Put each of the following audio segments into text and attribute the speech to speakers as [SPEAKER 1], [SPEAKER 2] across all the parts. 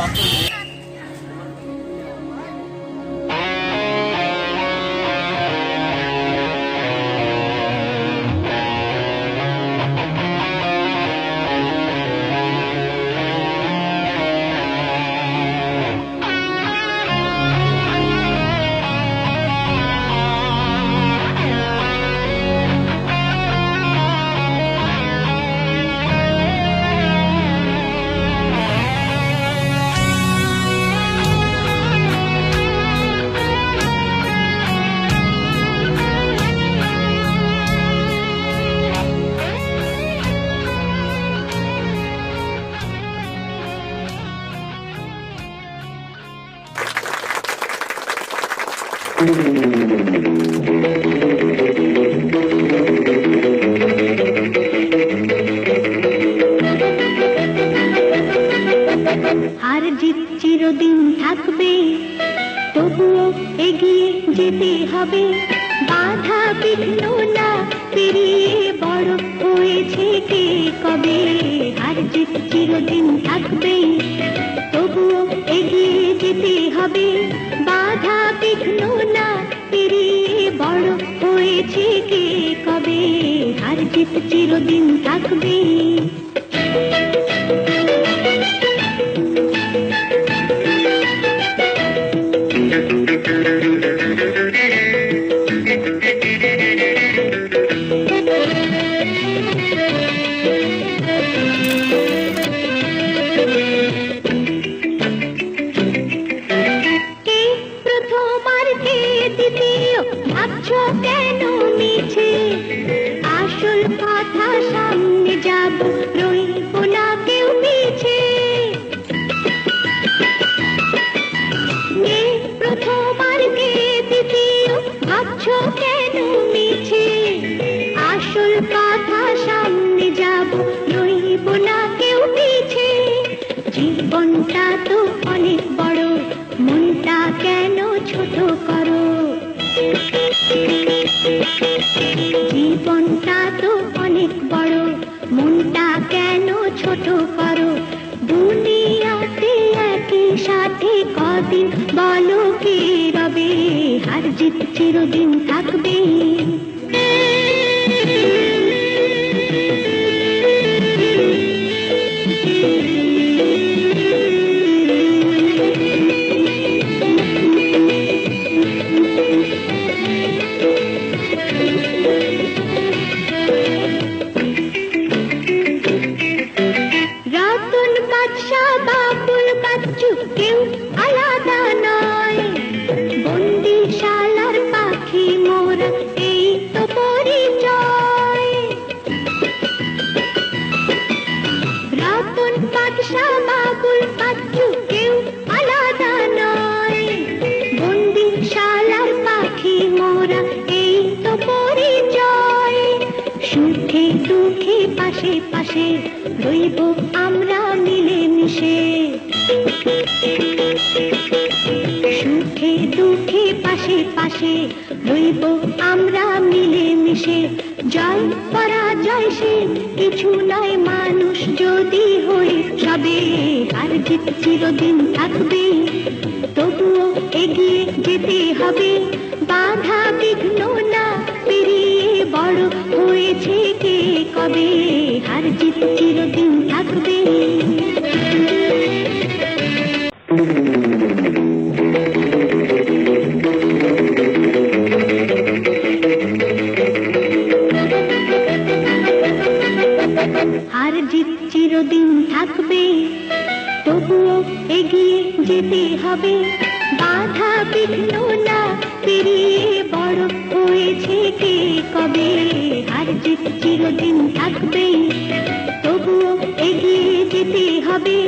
[SPEAKER 1] about food. হার জিত চিরদিন থাকবে, তবুও এগিয়ে যেতে হবে। বাধা বিঘ্ন না পেরিয়ে বড় হয়েছে কে কবে? হার জিত চিরদিন থাকবে, তবুও এগিয়ে যেতে হবে। বাধা জিত চিরদিন থাকবে ভাবছ কেন মিছে? আসল কথা সামনে যাব, রইব না কেউ মিছে কে, দ্বিতীয় কেন মিছে? আসল কথা সামনে যাব, রইব না কেউ পিছে। জীবনটা তো অনেক বড়, মনটা কেন ছোট করো? জীবনটা দুনিয়াতে একই সাথে কদিন বলো কে রবে? হার জিত চিরদিন থাকবে। বাদশা বাবুল বাচ্চু কেউ আলাদা নয়। পাখি মোরা, এই তো পরিচয়। রতন বাবুল বাচ্চু কেউ আলাদা নয়। পাখি মোরা, এই তো পরিচয়। সুখে দুঃখে পাশে পাশে রইব আমরা মিলে সুখে দুঃখে পাশে পাশে রইব আমরা মিলে মিশে জয় পরাজয় সে কিছু নয়, মানুষ যদি হয়ে সবে। আর জিত চিরদিন থাকবে, তবুও এগিয়ে যেতে হবে। বাধা বিঘ্ন না পেরিয়ে বড় হয়েছে কে কবে? হার জিত চিরদিন থাকবে। হার চিরদিন থাকবে, তবুও এগিয়ে যেতে হবে। বাধা বিঘ্ন না পেরিয়ে বড় হয়েছে কে কবে? হার জিত চিরদিন থাকবে, তবুও এগিয়ে যেতে হবে।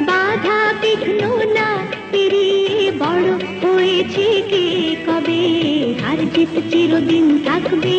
[SPEAKER 1] বাধা বিঘ্ন না পেরিয়ে বড় হয়েছে কে কবে? হার জিত চিরদিন থাকবে।